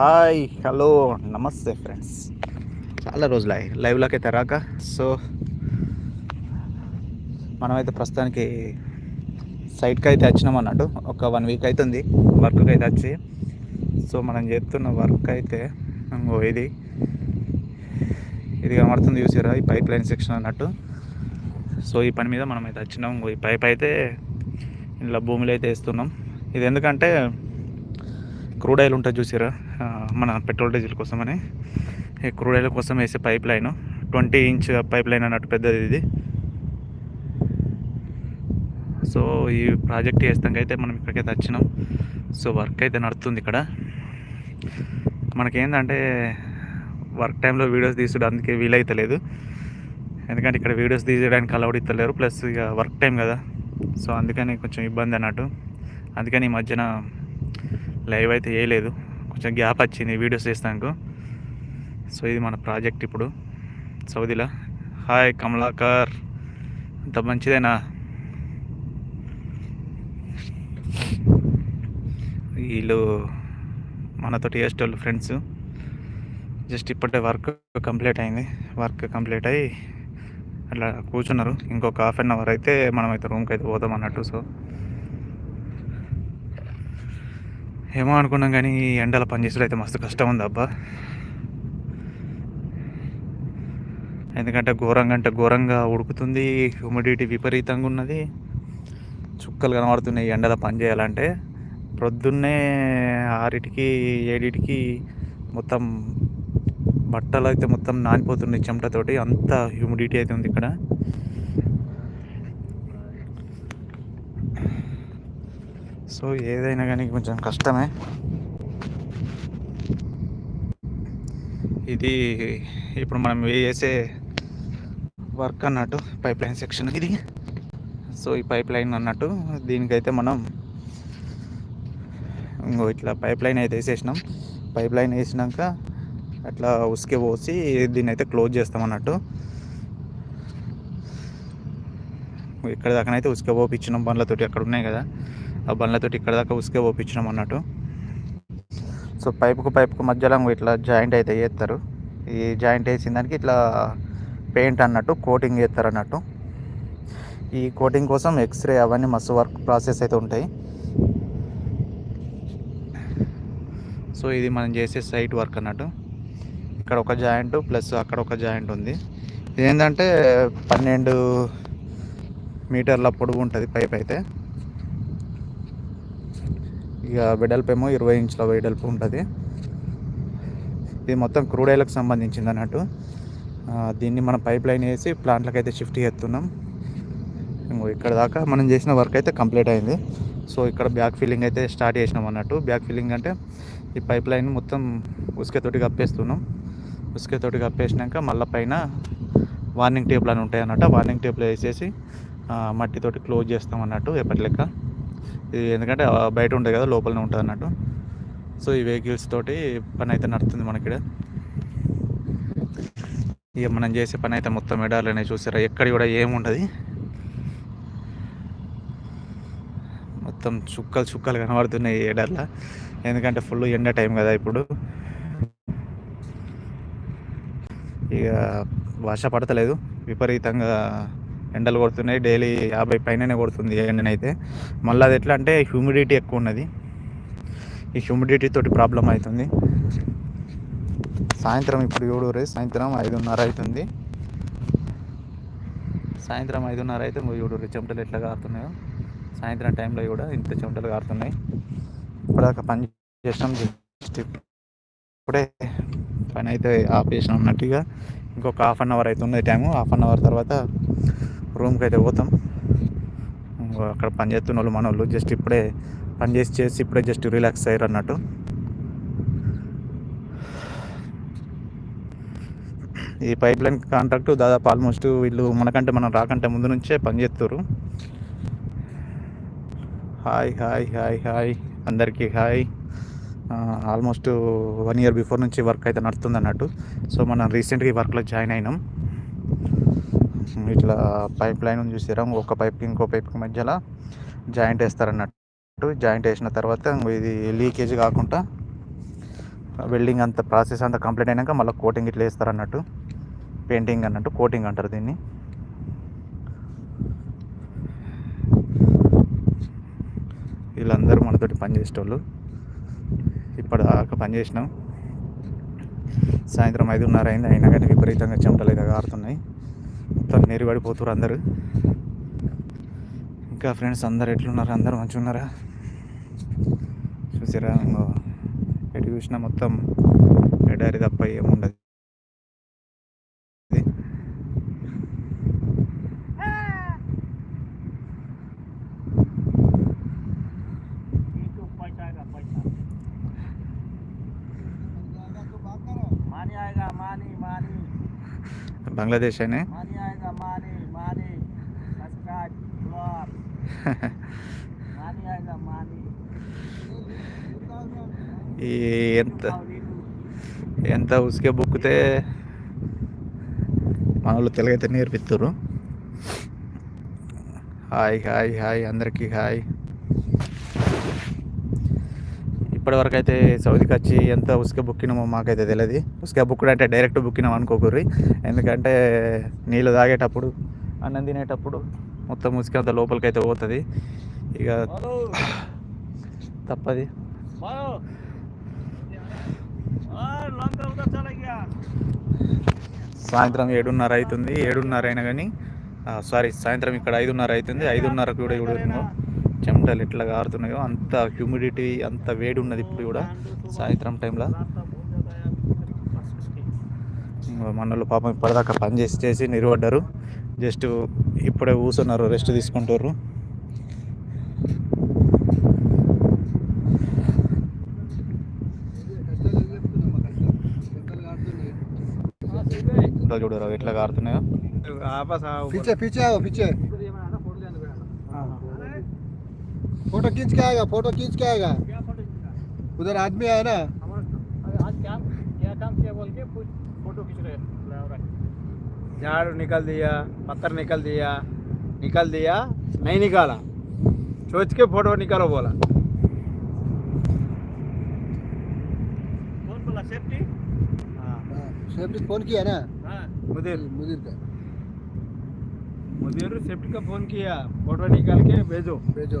Hi hello నమస్తే friends. చాలా రోజులు అయ్యి లైవ్లోకి అయితే రాక. సో మనమైతే ప్రస్తుతానికి సైట్కి అయితే వచ్చినాం అన్నట్టు. ఒక వన్ వీక్ అవుతుంది వర్క్కి అయితే వచ్చి. సో మనం చేస్తున్న వర్క్ అయితే ఇంకో ఇది. ఇది కనబడుతుంది చూసారా ఈ పైప్ లైన్ సెక్షన్ అన్నట్టు. సో ఈ పని మీద మనం అయితే వచ్చినాం ఈ పైప్ అయితే ఇలా భూమిలో అయితే వేస్తున్నాం. ఇది ఎందుకంటే క్రూడ్ ఆయిల్ ఉంటుంది చూసారా? మన పెట్రోల్ డీజిల్ కోసమని. ఈ క్రూడ్ ఆయిల్ కోసం వేసే pipe line. Twenty inch pipe line అన్నట్టు పెద్దది ఇది. సో ఈ ప్రాజెక్ట్ చేస్తాకైతే మనం ఇక్కడికైతే వచ్చినాం. సో వర్క్ అయితే నడుస్తుంది ఇక్కడ. మనకేంటంటే వర్క్ టైంలో వీడియోస్ తీసడానికి వీలైతే లేదు. ఎందుకంటే ఇక్కడ వీడియోస్ తీసేయడానికి అలౌడ్ ఇస్తలేరు ప్లస్ ఇక వర్క్ టైం కదా. సో అందుకని కొంచెం ఇబ్బంది అన్నట్టు. అందుకని ఈ మధ్యన లైవ్ అయితే వేయలేదు. కొంచెం గ్యాప్ వచ్చింది. వీడియోస్ చేస్తాను సో ఇది మన ప్రాజెక్ట్ ఇప్పుడు. సౌదీలో. హాయ్ కమలాకర్. అంత మంచిదేనా? వీళ్ళు మనతోటి చేసేటోళ్ళు ఫ్రెండ్స్. జస్ట్ ఇప్పటికే వర్క్ కంప్లీట్ అయింది. వర్క్ కంప్లీట్ అయ్యి అట్లా కూర్చున్నారు. ఇంకొక హాఫ్ అన్ అవర్ అయితే మనమైతే రూమ్కి అయితే పోదాం అన్నట్టు. సో ఏమో అనుకున్నాం కానీ ఈ ఎండల పనిచేసడం అయితే మస్తు కష్టం ఉంది అబ్బా. ఎందుకంటే ఘోరంగా అంటే ఘోరంగా ఉడుకుతుంది హ్యూమిడిటీ విపరీతంగా ఉన్నది. చుక్కలు కనబడుతున్నాయి ఈ ఎండల పని చేయాలంటే. ప్రొద్దున్నే ఆరింటికి ఏడింటికి మొత్తం బట్టలు అయితే మొత్తం నానిపోతున్నాయి చెమటతోటి. అంత హ్యూమిడిటీ అయితే ఉంది ఇక్కడ. సో ఏదైనా కానీ కొంచెం కష్టమే. ఇది ఇప్పుడు మనం వేసే వర్క్ అన్నట్టు పైప్ లైన్ సెక్షన్ ఇది. సో ఈ పైప్ లైన్ అన్నట్టు దీనికైతే మనం ఇంకో ఇట్లా పైప్ లైన్ అయితే వేసేసినాం. పైప్ లైన్ వేసినాక అట్లా ఉసుకే పోసి దీన్ని అయితే క్లోజ్ చేస్తాం అన్నట్టు. ఇక్కడ దాకానైతే ఉసుక పోపించినాం బండ్లతోటి అక్కడ ఉన్నాయి కదా. ఆ బండ్లతోటి ఇక్కడ దాకా ఉసుకే పోపించినాం అన్నట్టు. సో పైపుకు పైపుకు మధ్యలో ఇట్లా జాయింట్ అయితే చేస్తారు. ఈ జాయింట్ వేసిన దానికి ఇట్లా పెయింట్ అన్నట్టు కోటింగ్ చేస్తారు అన్నట్టు. ఈ కోటింగ్ కోసం ఎక్స్రే అవన్నీ మస్తు వర్క్ ప్రాసెస్ అయితే ఉంటాయి. సో ఇది మనం చేసే సైట్ వర్క్ అన్నట్టు. ఇక్కడ ఒక జాయింట్ ప్లస్ అక్కడ ఒక జాయింట్ ఉంది. ఏంటంటే పన్నెండు మీటర్ల పొడుగు ఉంటుంది పైప్ అయితే. ఇక వెడల్పు ఏమో ఇరవై ఇంచుల వెడల్పు ఉంటుంది. ఇది మొత్తం క్రూడ్ ఆయిల్కి సంబంధించింది అన్నట్టు. దీన్ని మనం పైప్ లైన్ వేసి ప్లాంట్లకు అయితే షిఫ్ట్ చేస్తున్నాం. ఇక్కడ దాకా మనం చేసిన వర్క్ అయితే కంప్లీట్ అయింది. సో ఇక్కడ బ్యాక్ ఫిల్లింగ్ అయితే స్టార్ట్ చేసినాం అన్నట్టు. బ్యాక్ ఫిల్లింగ్ అంటే ఈ పైప్ లైన్ మొత్తం ఉసుకతోటి కప్పేస్తున్నాం. ఉసుకతోటి కప్పేసినాక మళ్ళీ పైన వార్నింగ్ టేబుల్ అని ఉంటాయి అన్నట్టు. వార్నింగ్ టేబుల్ వేసేసి మట్టితోటి క్లోజ్ చేస్తాం అన్నట్టు ఎప్పటి లెక్క. ఇది ఎందుకంటే బయట ఉంటుంది కదా లోపలనే ఉంటుంది అన్నట్టు. సో ఈ వెహికల్స్ తోటి పని అయితే నడుతుంది మనకి ఇక మనం చేసే పని అయితే మొత్తం ఎడాలనే చూసారా ఎక్కడ కూడా ఏముండదు మొత్తం చుక్కలు చుక్కలు కనబడుతున్నాయి ఎడల ఎందుకంటే ఫుల్ ఎండ టైం కదా ఇప్పుడు. ఇక వర్ష పడతలేదు. విపరీతంగా ఎండలు కొడుతున్నాయి. డైలీ యాభై పైననే కొడుతుంది ఎండనైతే మళ్ళీ అది ఎట్లా అంటే హ్యూమిడిటీ ఎక్కువ ఉన్నది. ఈ హ్యూమిడిటీ తోటి ప్రాబ్లం అవుతుంది. సాయంత్రం ఇప్పుడు ఏడు సాయంత్రం ఐదున్నర అవుతుంది. సాయంత్రం ఐదున్నర అయితే ఏడు చెమటలు ఎట్లా కారుతున్నాయో. సాయంత్రం టైంలో కూడా ఇంత చెమటలు కారుతున్నాయి. ఇప్పటిదాకా పని చేసినాం జస్ట్ ఇప్పుడే పని అయితే ఆపేసినాం అన్నట్టుగా. ఇంకొక హాఫ్ అన్ అవర్ అయితే ఉన్నది టైము. హాఫ్ అన్ అవర్ తర్వాత రూమ్కి అయితే పోతాం. అక్కడ పని చేస్తున్న వాళ్ళు మన వాళ్ళు జస్ట్ ఇప్పుడే పని చేసి చేసి ఇప్పుడే జస్ట్ రిలాక్స్ అయ్యారు అన్నట్టు. ఈ పైప్ లైన్ కాంట్రాక్ట్ దాదాపు ఆల్మోస్ట్ వీళ్ళు మనకంటే మనం రాకంటే ముందు నుంచే పనిచేస్తారు హాయ్ హాయ్ హాయ్ హాయ్. అందరికీ hi. Almost one year before నుంచి వర్క్ అయితే నడుస్తుంది అన్నట్టు. సో మనం రీసెంట్గా ఈ వర్క్లో జాయిన్ అయినాం. ఇట్లా పైప్ లైన్ చూసారా ఒక పైప్కి ఇంకో పైప్కి మధ్యలో జాయింట్ వేస్తారన్నట్టు. జాయింట్ వేసిన తర్వాత ఇది లీకేజ్ కాకుండా వెల్డింగ్ అంత ప్రాసెస్ అంతా కంప్లీట్ అయినాక మళ్ళీ కోటింగ్ ఇట్లా వేస్తారన్నట్టు. పెయింటింగ్ అన్నట్టు కోటింగ్ అంటారు దీన్ని. వీళ్ళందరూ మనతోటి పనిచేసేటోళ్ళు ఇప్పటిదాకా పని చేసినాం. సాయంత్రం ఐదున్నర అయింది అయినా కానీ విపరీతంగా చెమటలు అయితే కారుతున్నాయి మొత్తం నీరు పడిపోతున్నారు అందరూ. ఇంకా ఫ్రెండ్స్ అందరు ఎట్లున్నారు? అందరూ మంచిగా ఉన్నారా చూసారా ఎటు చూసినా మొత్తం ఎడారి తప్ప ఏముండదు. मानी ఈ ఎంత ఎంత ఉసుకే బుక్కితే మన వాళ్ళు తెలుగు అయితే నేర్పిస్తారు హాయ్ హాయ్ హాయ్ అందరికీ హాయ్. ఇప్పటివరకు అయితే సౌదీకి వచ్చి ఎంత ఉసుక బుక్కినామో మాకైతే తెలియదు ఉసుక బుక్కుడు అంటే డైరెక్ట్ బుక్కినాం అనుకోకూరి ఎందుకంటే నీళ్ళు తాగేటప్పుడు అన్నం తినేటప్పుడు మొత్తం ఉసుక అంత లోపలికి అయితే పోతుంది. ఇక తప్పది. సాయంత్రం ఏడున్నర అవుతుంది ఏడున్నర అయినా కానీ సారీ సాయంత్రం ఇక్కడ ఐదున్నర అవుతుంది ఐదున్నరకు కూడా ఇప్పుడు చెమటలు ఎట్లా కారుతున్నాయో అంత హ్యూమిడిటీ అంత వేడి ఉన్నది ఇప్పుడు కూడా సాయంత్రం టైంలో. మనలో పాపం ఇప్పటిదాకా పని చేసి చేసి నిలబడ్డారు. జస్ట్ ఇప్పుడే కూర్చున్నారు రెస్ట్ తీసుకుంటారు చూడరావు ఎట్లా కారుతున్నాయో పిచ్చే. పిచ్చే పిచ్చే. फ़ोटो खींच के आएगा फ़ोटो खींच के आएगा। क्या फ़ोटो उधर आदमी आया ना। हमारा आज क्या क्या काम किया बोल के फ़ोटो खींच रहे हैं। झाड़ निकल दिया पत्थर निकल दिया निकल दिया नहीं निकाला। सोच के फ़ोटो निकालो बोला। कौन बोला सेफ्टी सेफ्टी फ़ोन किया ना? मुदीर। मुदीर का। मुदीर सेफ्टी का फ़ोन किया। फ़ोटो निकाल के भेजो। भेजो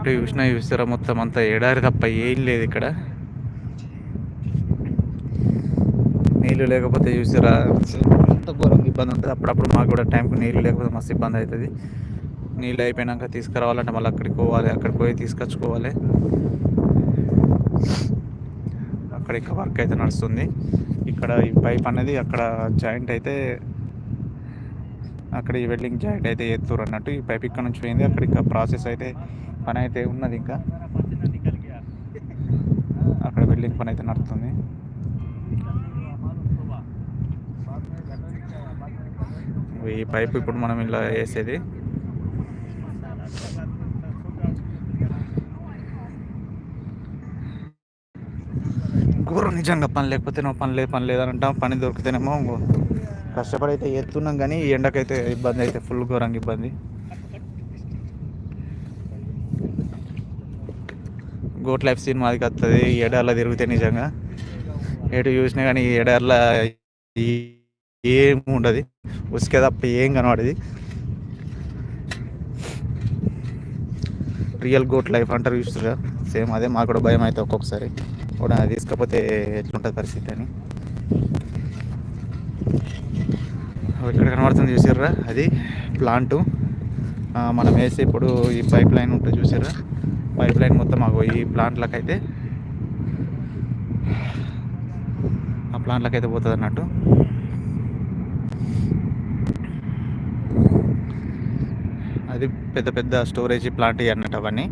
ఇటు చూసినా చూస్తారా మొత్తం అంతా ఎడారి తప్ప ఏం లేదు ఇక్కడ. నీళ్ళు లేకపోతే చూసారా ఎంత ఘోరంగా ఇబ్బంది ఉంటుంది. అప్పుడప్పుడు మాకు కూడా టైంకి నీళ్ళు లేకపోతే మస్తు ఇబ్బంది అవుతుంది నీళ్ళు అయిపోయినాక తీసుకురావాలంటే మళ్ళీ అక్కడికి పోవాలి అక్కడికి పోయి తీసుకొచ్చుకోవాలి. అక్కడ ఇంకా వర్క్ అయితే నడుస్తుంది. ఇక్కడ ఈ పైప్ అనేది అక్కడ జాయింట్ అయితే అక్కడ ఈ వెల్డింగ్ జాయింట్ అయితే ఎత్తురు అన్నట్టు ఈ పైప్ ఇక్కడ నుంచి పోయింది. అక్కడ ఇంకా ప్రాసెస్ అయితే పని అయితే ఉన్నది ఇంకా. అక్కడ వెల్డింగ్ పని అయితే నడుస్తుంది ఈ పైప్ ఇప్పుడు మనం ఇలా వేసేది. ఘోరం నిజంగా పని లేకపోతే నువ్వు పని లేదు పని లేదని అంటాం. పని దొరికితేనేమో కష్టపడి అయితే ఎత్తున్నాం కానీ ఈ ఎండకైతే ఇబ్బంది అయితే ఫుల్ ఘోరంగా ఇబ్బంది. గోట్ లైఫ్ సినిమాకి వస్తుంది ఈ ఎడార్లో తిరిగితే నిజంగా. ఎటు చూసినా కానీ ఈ ఎడార్లో ఏం ఉండదు. ఉసుకే తప్ప ఏం కనబడది. రియల్ గోట్ లైఫ్ అంటారు చూస్తారా సేమ్ అదే. మాకు కూడా భయం అయితే ఒక్కొక్కసారి కూడా తీసుకపోతే ఎట్లుంటుంది పరిస్థితి అని. ఇక్కడ కనబడుతుంది చూసారా అది ప్లాంటు. మనం వేసే ఇప్పుడు ఈ పైప్ లైన్ ఉంటుంది చూసారా పైప్ లైన్ మొత్తం మాకు ఈ ప్లాంట్లకు అయితే ఆ ప్లాంట్లకు అయితే పోతుంది అన్నట్టు. అది పెద్ద పెద్ద స్టోరేజ్ ప్లాంట్ అన్నట్టు అవన్నీ.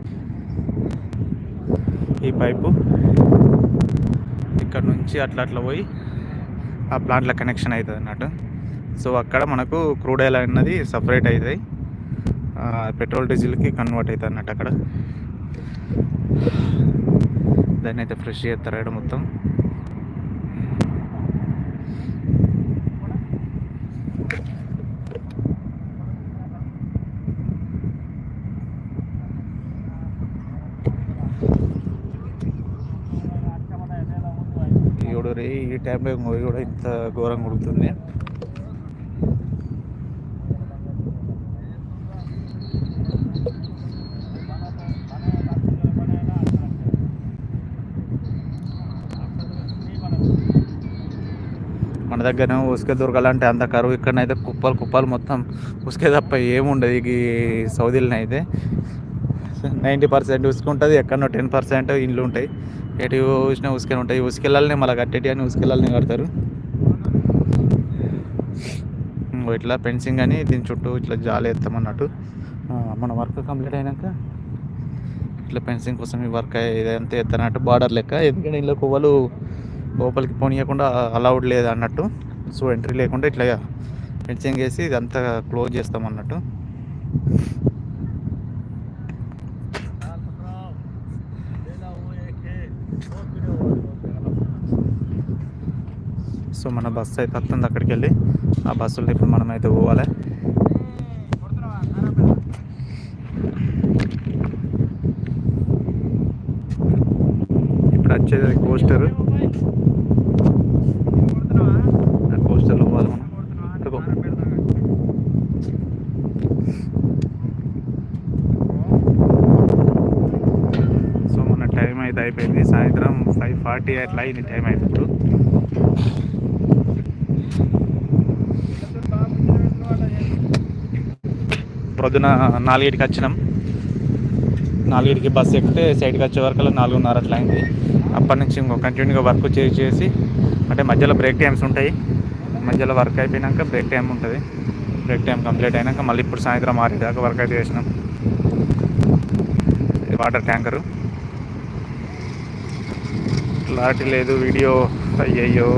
ఈ పైపు ఇక్కడ నుంచి అట్లా అట్లా పోయి ఆ ప్లాంట్లో కనెక్షన్ అవుతుంది అన్నట్టు. సో అక్కడ మనకు క్రూడ్ ఆయిల్ అన్నది సపరేట్ అవుతుంది పెట్రోల్ డీజిల్కి కన్వర్ట్ అవుతుంది అన్నట్టు అక్కడ. దాన్ని అయితే ఫ్రెష్ చేస్తారు ఇక్కడ మొత్తం. టైంలో మూవీ కూడా ఇంత ఘోరంగా ఉడుకుతుంది. మన దగ్గర ఉసుక దొరకాలంటే అంత కరువు ఇక్కడనైతే కుప్పలు కుప్పలు మొత్తం ఉసుకే తప్ప ఏముండదు ఈ సౌదీలనైతే. నైంటీ పర్సెంట్ ఉసుకుంటుంది ఎక్కడనో టెన్ పర్సెంట్ ఇండ్లు ఉంటాయి. ఎటు చూసినా ఉసుకే ఉంటాయి. ఉసుకెళ్ళాలని మళ్ళీ కట్టేటి అని ఉసుకెళ్ళాలని కడతారు. ఇట్లా ఫెన్సింగ్ అని దీని చుట్టూ ఇట్లా జాలి ఎత్తామన్నట్టు మన వర్క్ కంప్లీట్ అయినాక ఇట్లా ఫెన్సింగ్ కోసం ఈ వర్క్ ఇదంతా ఎత్తనట్టు బార్డర్ లెక్క. ఎందుకంటే ఇంట్లో కొవ్వలు లోపలికి పోనీయకుండా అలౌడ్ లేదు అన్నట్టు. సో ఎంట్రీ లేకుండా ఇట్లా ఫెన్సింగ్ వేసి ఇదంతా క్లోజ్ చేస్తాం అన్నట్టు సో మన బస్సు అయితే వస్తుంది అక్కడికి వెళ్ళి ఆ బస్సులో ఇప్పుడు మనం అయితే పోవాలి ఇప్పుడు వచ్చేది కోస్టర్ ఆ కోస్టర్లో పోవాలి మనం ఇదిగో. సో మన టైం అయితే అయిపోయింది. సాయంత్రం ఫైవ్ ఫార్టీ అట్లా అయింది టైం అయితే ప్రొద్దున నాలుగింటికి వచ్చినాం. నాలుగింటికి బస్సు ఎక్కితే సైడ్కి వచ్చే వరకు నాలుగున్నర అట్లా అయింది. అప్పటి నుంచి ఇంకో కంటిన్యూగా వర్క్ చేసి చేసి అంటే మధ్యలో బ్రేక్ టైమ్స్ ఉంటాయి. మధ్యలో వర్క్ అయిపోయినాక బ్రేక్ టైం ఉంటుంది. బ్రేక్ టైం కంప్లీట్ అయినాక మళ్ళీ ఇప్పుడు సాయంత్రం ఆరేదాకా వర్క్ అయితే చేసినాం. ఇది వాటర్ ట్యాంకరు. క్లారిటీ లేదు వీడియో. అయ్యయ్యో.